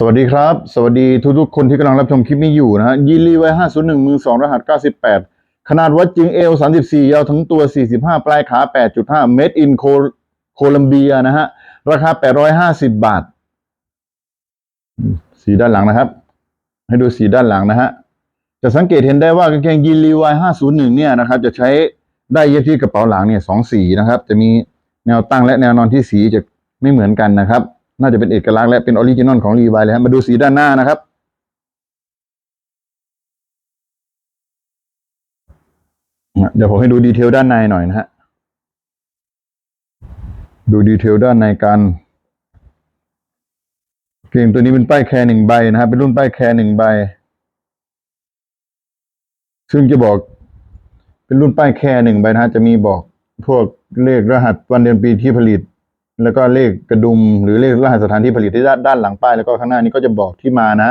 สวัสดีครับ สวัสดีทุกๆคนที่กำลังรับชมคลิปนี้อยู่นะฮะยีรีไว้501 มือ 2 รหัส 98 ขนาดวัดจริงเอล 34 ยาวทั้งตัว 45 ปลายขา 8.5 เมดอินโคลัมเบียนะฮะ ราคา 850 บาท สีด้านหลังนะครับ ให้ดูสีด้านหลังนะฮะ จะสังเกตเห็นได้ว่ากางเกงยีรีไว้501 เนี่ยนะครับ จะใช้ได้เย็บที่กระเป๋าหลังเนี่ยสองสีนะครับ จะมีแนวตั้งและแนวนอนที่สีจะไม่เหมือนกันนะครับ น่าจะเป็นเอกลักษณ์และเป็นออริจินอลของรีไวเลยครับมาดูสีด้านหน้านะครับ เดี๋ยวผมให้ดูดีเทลด้านในหน่อยนะฮะ ดูดีเทลด้านในกันเกมตัวนี้เป็นป้ายแคร์หนึ่งใบนะครับ เป็นรุ่นป้ายแคร์หนึ่งใบ ซึ่งจะบอกเป็นรุ่นป้ายแคร์หนึ่งใบนะฮะจะมีบอกพวกเลขรหัสวันเดือนปีที่ผลิต แล้วก็เลขกระดุมหรือเลขรหัสสถานที่ผลิตที่ด้านด้านหลังป้าย แล้วก็ข้างหน้านี้ก็จะบอกที่มานะ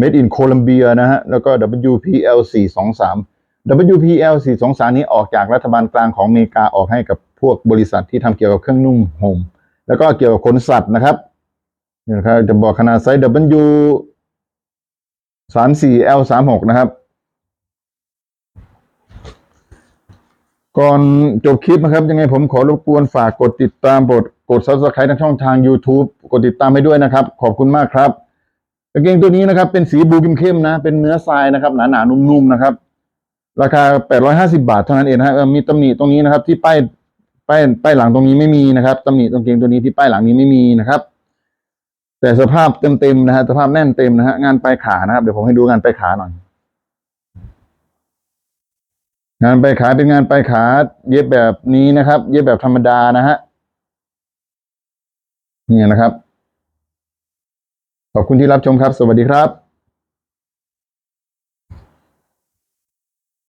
Made in Colombia นะฮะ แล้วก็ WPL 423 WPL 423นี้ออกจากรัฐบาลกลางของอเมริกาออกให้กับพวกบริษัทที่ทำเกี่ยวกับเครื่องนุ่มห่มแล้วก็เกี่ยวกับขนสัตว์นะครับนี่นะครับจะบอกขนาดไซส์ W 34 L 36 นะครับ ก่อนจบคลิปนะครับ ยังไงผมขอรบกวนฝากกดติดตามบทกด subscribe ทางช่องทาง YouTube กดติดตามให้ด้วยนะครับ ขอบคุณมากครับกางเกงตัวนี้นะครับ เป็นสีบลูเข้มๆนะ เป็นเนื้อทรายนะครับ หนาๆนุ่มๆนะครับ ราคา 850 บาทเท่านั้นเองนะฮะมีตำหนิตรงนี้นะครับ ที่ป้ายป้ายป้ายหลังตรงนี้ไม่มีนะครับตำหนิตรงเกงตัวนี้ที่ป้ายหลังนี้ไม่มีนะครับ แต่สภาพเต็มๆนะฮะสภาพแน่นเต็มนะฮะงานปลายขานะครับเดี๋ยวผมให้ดูงานปลายขาหน่อย งานปลายขาเป็นงานปลายขาเย็บแบบนี้นะครับ เย็บแบบธรรมดานะฮะนี่นะครับ ขอบคุณที่รับชมครับ สวัสดีครับ